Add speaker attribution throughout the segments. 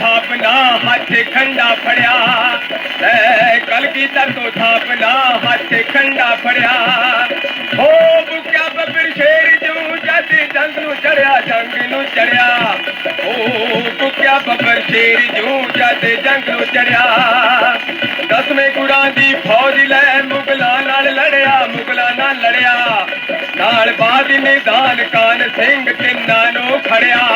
Speaker 1: ਥਾਪਣਾ ਹੱਥ ਖੰਡਾ ਫੜਿਆ। ਲੈ ਕਲਗੀਧਰ ਤੋਂ ਥਾਪਣਾ ਹੱਥ ਖੰਡਾ ਫੜਿਆ। ਹੋ ਬੁਕਿਆ ਬੱਬਰ ਸ਼ੇਰ ਜੂ, ਜਦ ਜੰਗ ਨੂੰ ਚੜਿਆ, ਜੰਗ ਨੂੰ ਚੜਿਆ। ਹੋ ਬੁਕਿਆ ਬੱਬਰ ਸ਼ੇਰ ਜੂ, ਜਦ ਜੰਗ ਨੂੰ ਚੜਿਆ। ਦਸਵੇਂ ਗੁਰਾਂ ਦੀ ਫੌਜ ਲੈ, ਮੁਗਲਾਂ ਨਾਲ ਲੜਿਆ, ਮੁਗਲਾਂ ਨਾਲ ਲੜਿਆ। ਨਾਲ ਬਾਦ ਨਿਦਾਨ ਕਾਨ ਸਿੰਘ ਤਿੰਨਾਂ ਨੂੰ ਖੜਿਆ।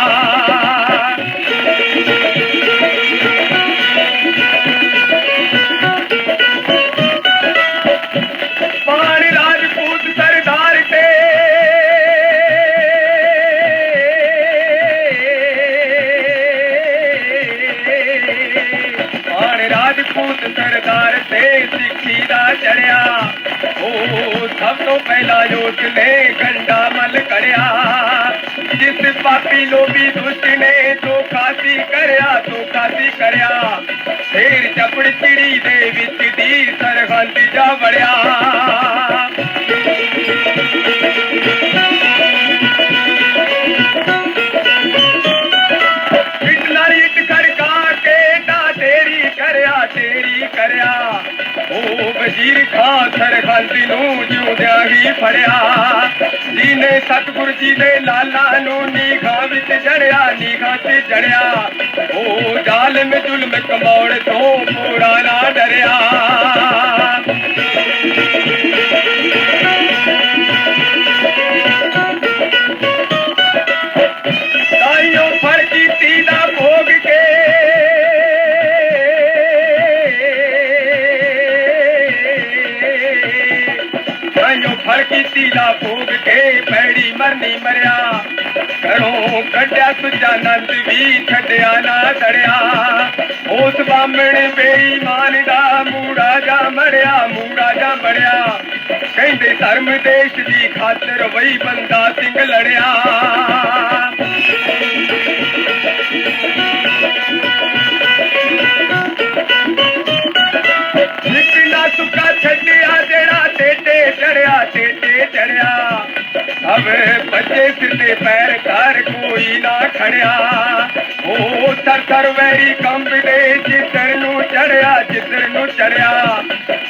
Speaker 1: ਰਾਜਪੂਤ ਸਰਦਾਰ ਤੇ ਸਿੱਖੀ ਦਾ ਚੜਿਆ। ਉਹ ਸਭ ਤੋਂ ਪਹਿਲਾਂ ਯੋਧ ਨੇ ਗੰਡਾ ਮਲ ਕਰਿਆ ਜਿਸ ਪਾਪੀ ਲੋਭੀ ਦੁਸ਼ਟ ਨੇ ਧੋਖਾ ਸੀ ਕਰਿਆ ਧੋਖਾ ਸੀ ਕਰਿਆ। ਫੇਰ ਚਪੜ ਚਿੜੀ ਦੇ ਉਹ ਖਾਂ ਸਰਹੰਦ ਨੂੰ ਜਿਉਂਦਿਆਂ ਹੀ ਫੜਿਆ। ਜਿਹਨੇ ਸਤਿਗੁਰ ਜੀ ਦੇ ਲਾਲਾ ਨੂੰ ਨੀਖਾਂ ਵਿੱਚ ਜੜਿਆ ਨੀਖਾਂ ਤੇ ਜੜਿਆ ਉਹ ਜ਼ਾਲਮ ਜ਼ੁਲਮ ਕਮਾਉਣ ਤੋਂ ਪੂਰਾ ਨਾ ਡਰਿਆ। ਤਾਈਓ ਕੀਤੀ ਦਾ ਭੋਗ ਕੇ ਪੈੜੀ ਮਰਨੀ ਮਰਿਆ। ਘਰੋਂ ਕੱਢਿਆ ਸੁਜਾ ਨੰਦ ਵੀ ਛੱਡਿਆ ਨਾ ਡਰਿਆ ਉਸ ਬਾਮਣ ਬੇਈਮਾਨ ਦਾ ਮੂੜਾ ਜਾ ਮਰਿਆ ਮੂੜਾ ਜਾ ਮਰਿਆ ਕਹਿੰਦੇ ਧਰਮ ਦੇਸ਼ ਦੀ ਖਾਤਰ ਵਈ ਬੰਦਾ ਸਿੰਘ ਲੜਿਆ। ਬੱਚੇ ਸਿਰ ਪੈਰ ਘਰ ਕੋਈ ਨਾ ਖੜਿਆ। ਉਹ ਸਰ ਸਰ ਵੈਰੀ ਕੰਬਦੇ ਜਿੱਧਰ ਨੂੰ ਚੜਿਆ, ਜਿੱਧਰ ਨੂੰ ਚੜਿਆ।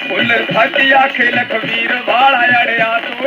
Speaker 1: ਫੁੱਲ ਸੱਚ ਆਖੇ, ਲਖਵੀਰ ਵਾਲਾ ਅੜਿਆ। ਤੂੰ